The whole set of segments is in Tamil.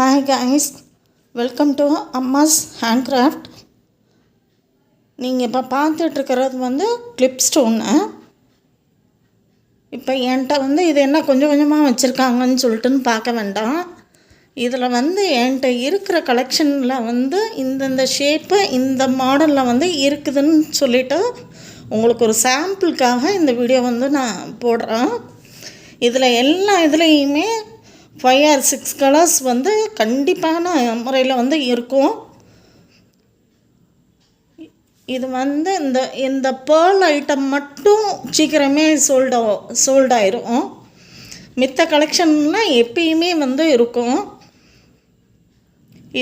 Hi guys welcome to Amma's hand craft நீங்கள் இப்போ பார்த்துட்ருக்கிறது வந்து கிளிப் ஸ்டோனு இப்போ என்கிட்ட வந்து இது என்ன கொஞ்சம் கொஞ்சமாக வச்சுருக்காங்கன்னு சொல்லிட்டுன்னு பார்க்க வேண்டாம். இதில் வந்து என்கிட்ட இருக்கிற கலெக்ஷனில் வந்து இந்தந்த ஷேப்பு இந்த மாடலில் வந்து இருக்குதுன்னு சொல்லிவிட்டு உங்களுக்கு ஒரு சாம்பிளுக்காக இந்த வீடியோ வந்து நான் போடுறேன். இதில் எல்லா இதுலேயுமே ஃபைவ் ஆர் சிக்ஸ் கலர்ஸ் வந்து கண்டிப்பான முறையில் வந்து இருக்கும். இது வந்து இந்த இந்த பேர்ல் ஐட்டம் மட்டும் சீக்கிரமே சோல்ட் சோல்ட் ஆயிரும். மித்த கலெக்ஷன்லாம் எப்பயுமே வந்து இருக்கும்.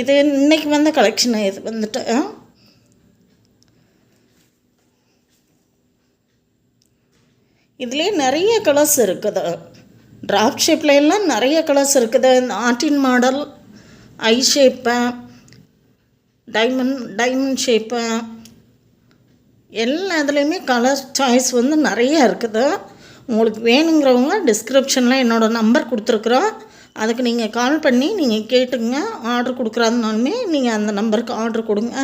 இது இன்னைக்கு வந்த கலெக்ஷன் இது வந்துட்டு. இதுலேயே நிறைய கலர்ஸ் இருக்குது. ட்ராப் ஷேப்பில் எல்லாம் நிறைய கலர்ஸ் இருக்குது. இந்த ஆர்டின் மாடல் ஐ ஷேப்பு டைமண்ட் டைமண்ட் ஷேப்பு எல்லா இதுலேயுமே கலர் சாய்ஸ் வந்து நிறைய இருக்குது. உங்களுக்கு வேணுங்கிறவங்க டிஸ்கிரிப்ஷனில் என்னோடய நம்பர் கொடுத்துருக்குறோம். அதுக்கு நீங்கள் கால் பண்ணி நீங்கள் கேட்டுங்க. ஆர்டர் கொடுக்குறாருனாலுமே நீங்கள் அந்த நம்பருக்கு ஆர்டர் கொடுங்க.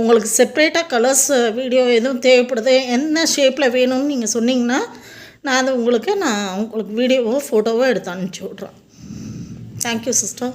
உங்களுக்கு செப்ரேட்டாக கலர்ஸ் வீடியோ எதுவும் தேவைப்படுது என்ன ஷேப்பில் வேணும்னு நீங்கள் சொன்னீங்கன்னா நான் அது உங்களுக்கு நான் உங்களுக்கு வீடியோவோ ஃபோட்டோவோ எடுத்து அனுப்பிச்சி விட்றேன். Thank you sister